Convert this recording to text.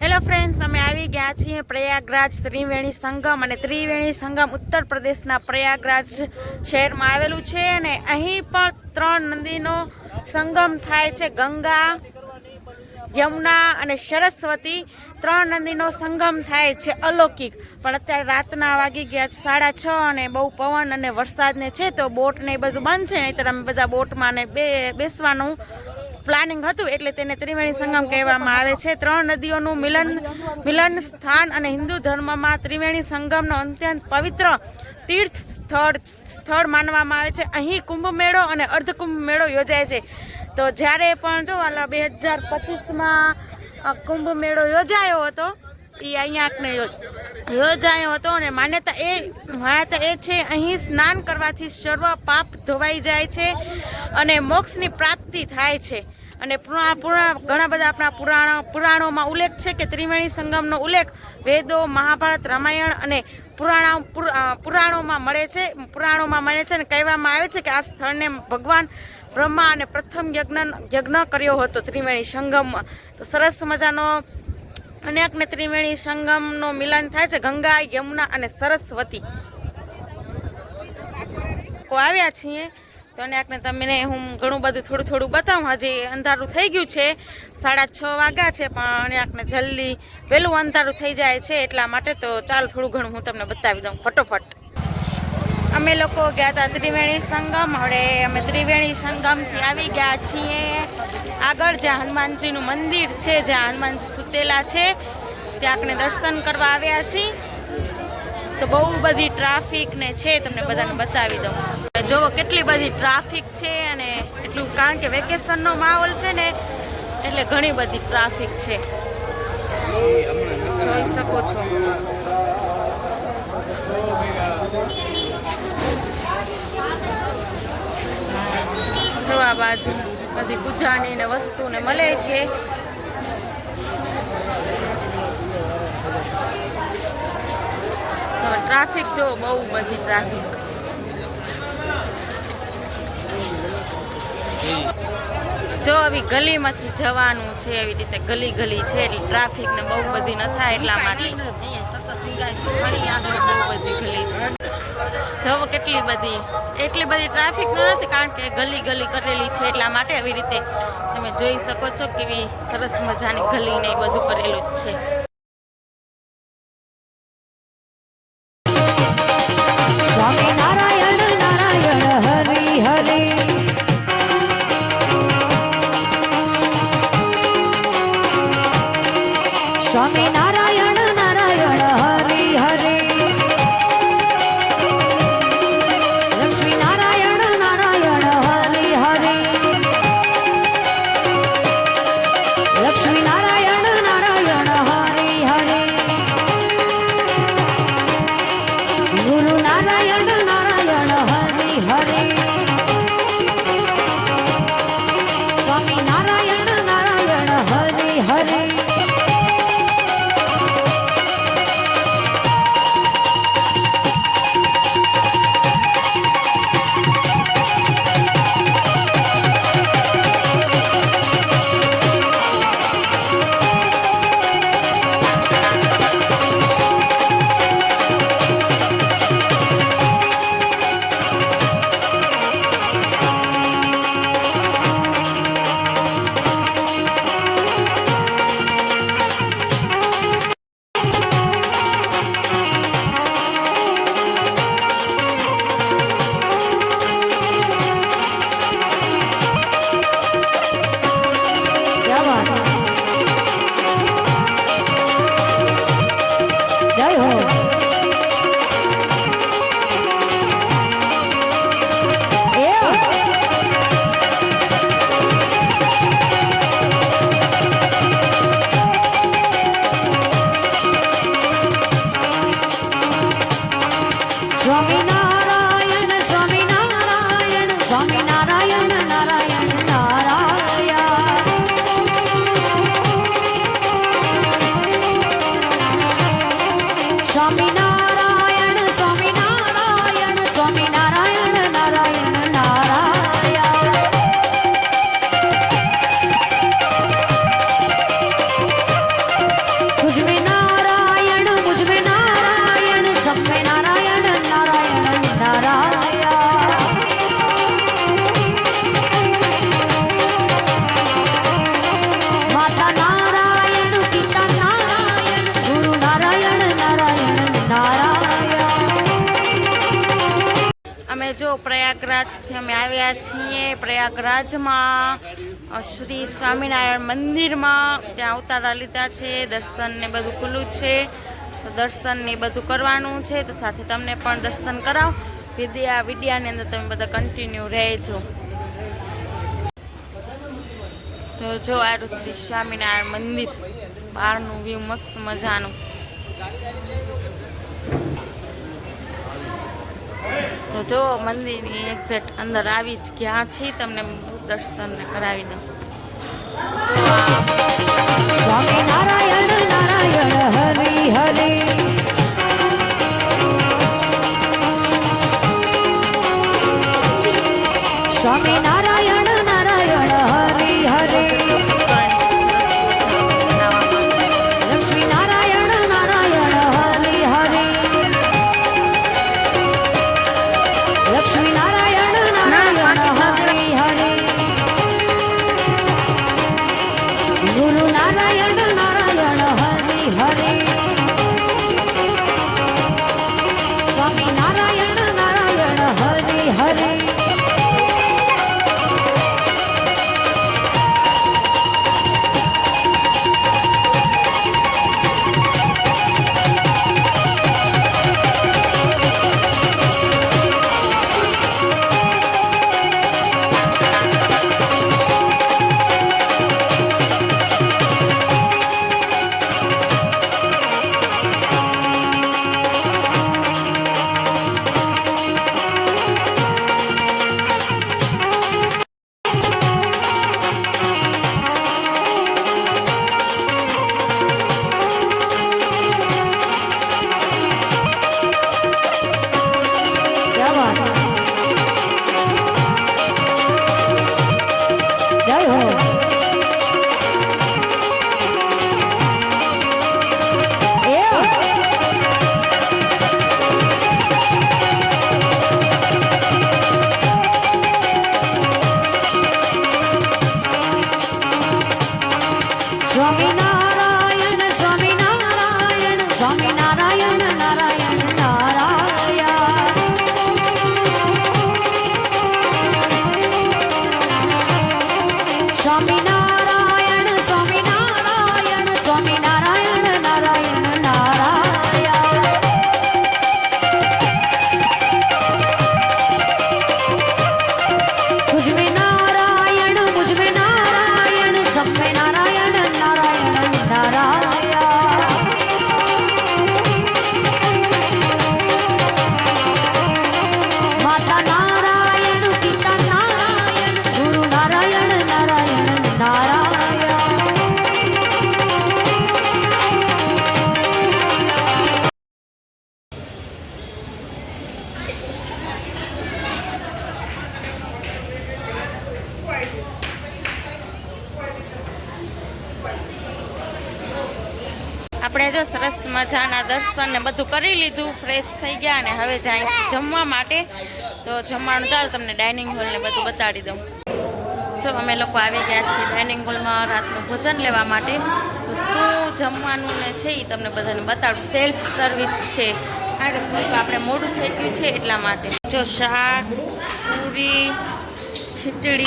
Hello friends અમે આવી ગયા છીએ પ્રયાગરાજ ત્રિવેણી સંગમ અને ત્રિવેણી સંગમ ઉત્તર પ્રદેશના પ્રયાગરાજ શહેરમાં આવેલું છે અને અહીં પણ ત્રણ નદીનો સંગમ થાય છે. ગંગા, યમુના અને સરસ્વતી ત્રણ નદીનો સંગમ થાય છે અલૌકિક. પણ અત્યારે રાતના વાગી ગયા છે સાડા છ અને બહુ પવન અને વરસાદને છે તો બોટ ને એ બધું બંધ છે. નહીં તો અમે બધા બોટમાં ને બે બેસવાનું પ્લાનિંગ હતું એટલે તેને ત્રિવેણી સંગમ કહેવામાં આવે છે. ત્રણ નદીઓનું મિલન મિલન સ્થાન અને હિન્દુ ધર્મમાં ત્રિવેણી સંગમનો અત્યંત પવિત્ર તીર્થ સ્થળ સ્થળ માનવામાં આવે છે. અહીં કુંભ મેળો અને અર્ધકુંભ મેળો યોજાય છે. તો જ્યારે પણ જો બે હજાર પચીસમાં કુંભ મેળો યોજાયો હતો એ અહીંયા યોજાયો હતો અને માન્યતા એ માન્યતા એ છે, અહીં સ્નાન કરવાથી સર્વ પાપ ધોવાઈ જાય છે અને મોક્ષની પ્રાપ્તિ થાય છે. અને પુરા- પુરા- ઘણા બધા આપણા પુરાણો પુરાણોમાં ઉલ્લેખ છે કે ત્રિવેણી સંગમનો ઉલ્લેખ વેદો, મહાભારત, રામાયણ અને પુરાણા પુરાણોમાં મળે છે. પુરાણોમાં મળે છે અને કહેવામાં આવે છે કે આ સ્થળને ભગવાન બ્રહ્મા અને પ્રથમ યજ્ઞ યજ્ઞ કર્યો હતો ત્રિવેણી સંગમમાં તો સરસ મજાનો અનેક ને ત્રિવેણી સંગમનો મિલન થાય છે. ગંગા, યમુના અને સરસ્વતી. આવ્યા છીએ. તો અનેકને તમને હું ઘણું બધું થોડું થોડું બતાવું. હજી અંધારું થઈ ગયું છે. સાડા છ વાગ્યા છે, પણ અનેકને જલ્દી વહેલું અંધારું થઈ જાય છે એટલા માટે તો ચાલો થોડું ઘણું હું તમને બતાવી દઉં. ફટોફટ. અમે લોકો ગયા હતા ત્રિવેણી સંગમ. હવે અમે ત્રિવેણી સંગમથી આવી ગયા છીએ. આગળ જ્યાં હનુમાનજીનું મંદિર છે, જ્યાં હનુમાનજી સુતેલા છે, ત્યાં આપણે દર્શન કરવા આવ્યા છીએ. તો બહુ બધી ટ્રાફિક ને છે, તમને બધાને બતાવી દઉં. જુઓ કેટલી બધી ટ્રાફિક છે અને એટલું, કારણ કે વેકેશનનો માહોલ છે ને, એટલે ઘણી બધી ટ્રાફિક છે. જોઈ શકો છો. બાજુ બધી પૂજાની ને વસ્તુને મળે છે. ટ્રાફિક જો બહુ બધી ટ્રાફિક. જો આવી ગલીમાંથી જવાનું છે એવી રીતે ગલી ગલી છે, એટલે ટ્રાફિક ને બહુ બધી ન થાય એટલા માટે. બહુ બધી ગલી છે. જો કેટલી બધી, એટલી બધી ટ્રાફિક નથી કારણ કે ગલી ગલી કરેલી છે એટલા માટે આવી રીતે તમે જોઈ શકો છો કેવી સરસ મજાની ગલી ને બધું કરેલું જ છે. પ્રયાગરાજથી અમે આવ્યા છીએ પ્રયાગરાજમાં શ્રી સ્વામિનારાયણ મંદિરમાં. ત્યાં અવતારા લીધા છે, દર્શન ને બધું ખુલ્લું છે. તો દર્શન ને બધું કરવાનું છે તો સાથે તમને પણ દર્શન કરાવ. વિદ્યા, વિદ્યાની અંદર તમે બધા કન્ટિન્યુ રહેજો. તો જો આરું શ્રી સ્વામિનારાયણ મંદિર. બહારનું વ્યૂ મસ્ત મજાનું. તો જો મંદિરની એક્ઝેક્ટ અંદર આવી જ ગયા છીએ, તમને દર્શન કરાવી દઉં. સ્વામી નારાયણ નારાયણ, હરિ હરિ. હરિ આપણે જો સરસ મજાના દર્શન ને બધું કરી લીધું ફ્રેશ થઈ ગયા અને હવે જાય છે જમવા માટે. તો જમવાનું ચાલો તમને ડાઇનિંગ હોલ ને બધું બતાડી દઉં. જો અમે લોકો આવી ગયા છીએ ડાઇનિંગ હોલમાં રાતનું ભોજન લેવા માટે. તો શું જમવાનું ને છે એ તમને બધાને બતાડું. સેલ્ફ સર્વિસ છે. કારણ કે થોડીક આપણે મોડું થઈ ગયું છે એટલા માટે. જો શાક, પૂરી, ખીચડી